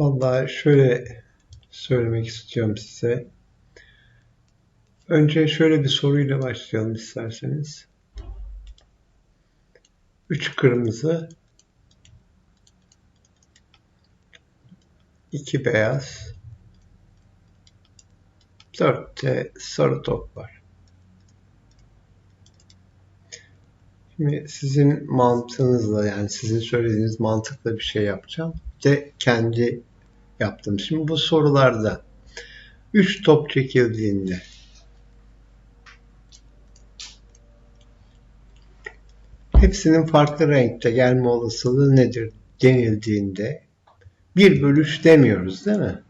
Vallahi şöyle söylemek istiyorum size. Önce şöyle bir soruyla başlayalım isterseniz. Üç kırmızı, iki beyaz, dört de sarı top var. Şimdi sizin mantığınızla yani sizin söylediğiniz mantıkla bir şey yapacağım. Bir de kendi yaptım. Şimdi bu sorularda 3 top çekildiğinde hepsinin farklı renkte gelme olasılığı nedir denildiğinde 1 bölü 3 demiyoruz değil mi?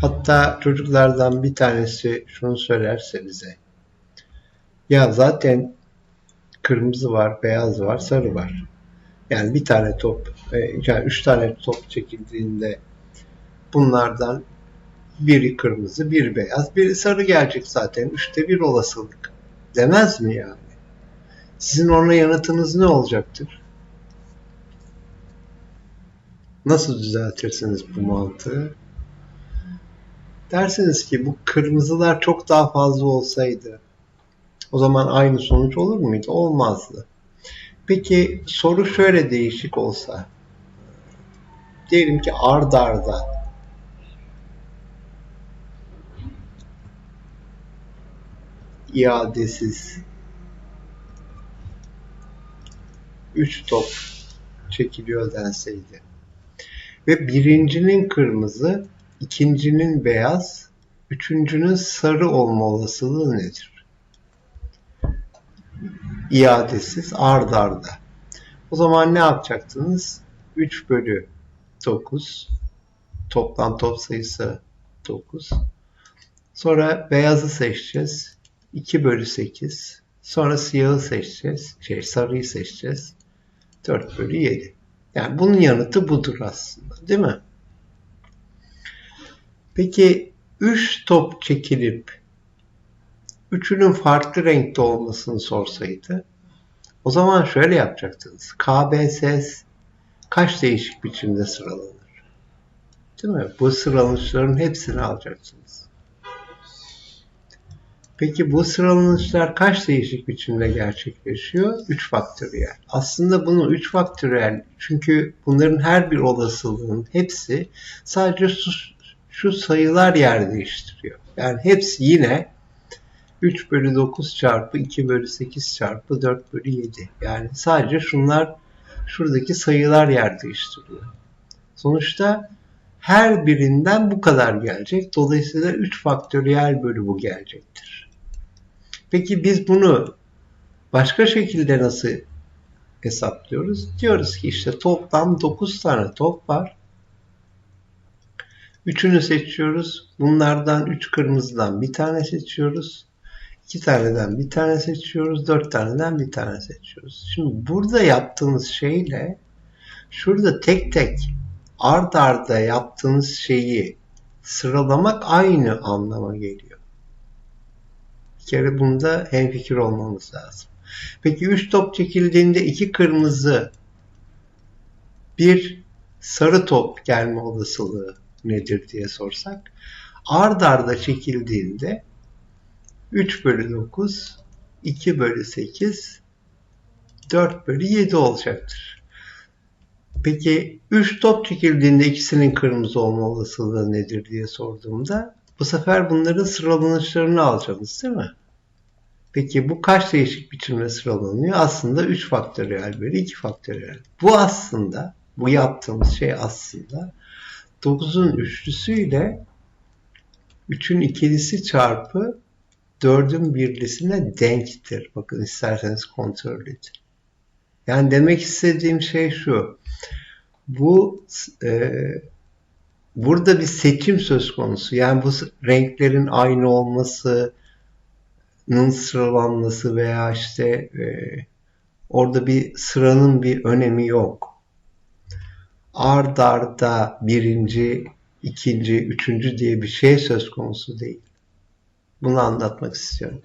Hatta çocuklardan bir tanesi şunu söylerse bize ya zaten kırmızı var, beyaz var, sarı var. Yani bir tane top, e, yani üç tane top çekildiğinde bunlardan biri kırmızı, biri beyaz, biri sarı gelecek zaten. Üçte bir olasılık. Demez mi yani? Sizin ona yanıtınız ne olacaktır? Nasıl düzeltirsiniz bu mantığı? Dersiniz ki bu kırmızılar çok daha fazla olsaydı o zaman aynı sonuç olur muydu? Olmazdı. Peki soru şöyle değişik olsa. Diyelim ki ard arda iadesiz 3 top çekiliyor denseydi. Ve birincinin kırmızı, ikincinin beyaz, üçüncünün sarı olma olasılığı nedir? İadesiz ard arda. O zaman ne yapacaktınız? 3 bölü 9 toplam top sayısı 9. Sonra beyazı seçeceğiz. 2 bölü 8. Sonra siyahı seçeceğiz. Şey, sarıyı seçeceğiz. 4 bölü 7. Yani bunun yanıtı budur aslında. Değil mi? Peki 3 top çekilip üçünün farklı renkte olmasını sorsaydı o zaman şöyle yapacaktınız. KBS kaç değişik biçimde sıralanır? Değil mi? Bu sıralanışların hepsini alacaksınız. Peki bu sıralanışlar kaç değişik biçimde gerçekleşiyor? 3 faktöriyel. Aslında bunu 3 faktöriyel çünkü bunların her bir olasılığın hepsi sadece şu, şu sayılar yer değiştiriyor. Yani hepsi yine 3 bölü 9 çarpı 2 bölü 8 çarpı 4 bölü 7. Yani sadece şunlar şuradaki sayılar yer değiştiriyor. Sonuçta her birinden bu kadar gelecek. Dolayısıyla 3 faktöriyel bölü bu gelecektir. Peki biz bunu başka şekilde nasıl hesaplıyoruz? Diyoruz ki işte toplam 9 tane top var. Üçünü seçiyoruz. Bunlardan 3 kırmızıdan bir tane seçiyoruz. İki taneden bir tane seçiyoruz, dört taneden bir tane seçiyoruz. Şimdi burada yaptığımız şeyle şurada tek tek ard arda yaptığınız şeyi sıralamak aynı anlama geliyor. Bir kere bunda hemfikir olmamız lazım. Peki 3 top çekildiğinde iki kırmızı bir sarı top gelme olasılığı nedir diye sorsak ard arda çekildiğinde 3 bölü 9, 2 bölü 8, 4 bölü 7 olacaktır. Peki 3 top çekildiğinde ikisinin kırmızı olma olasılığı nedir diye sorduğumda bu sefer bunların sıralanışlarını alacağız değil mi? Peki bu kaç değişik biçimde sıralanıyor? Aslında 3 faktöriyel bölü 2 faktöriyel. Bu aslında, bu yaptığımız şey aslında 9'un üçlüsüyle 3'ün ikilisi çarpı dördün birlisine denktir. Bakın isterseniz kontrol edin. Yani demek istediğim şey şu. Bu e, burada bir seçim söz konusu. Yani bu renklerin aynı olmasının sıralanması veya işte e, orada bir sıranın bir önemi yok. Ard arda birinci, ikinci, üçüncü diye bir şey söz konusu değil. Bunu anlatmak istiyorum.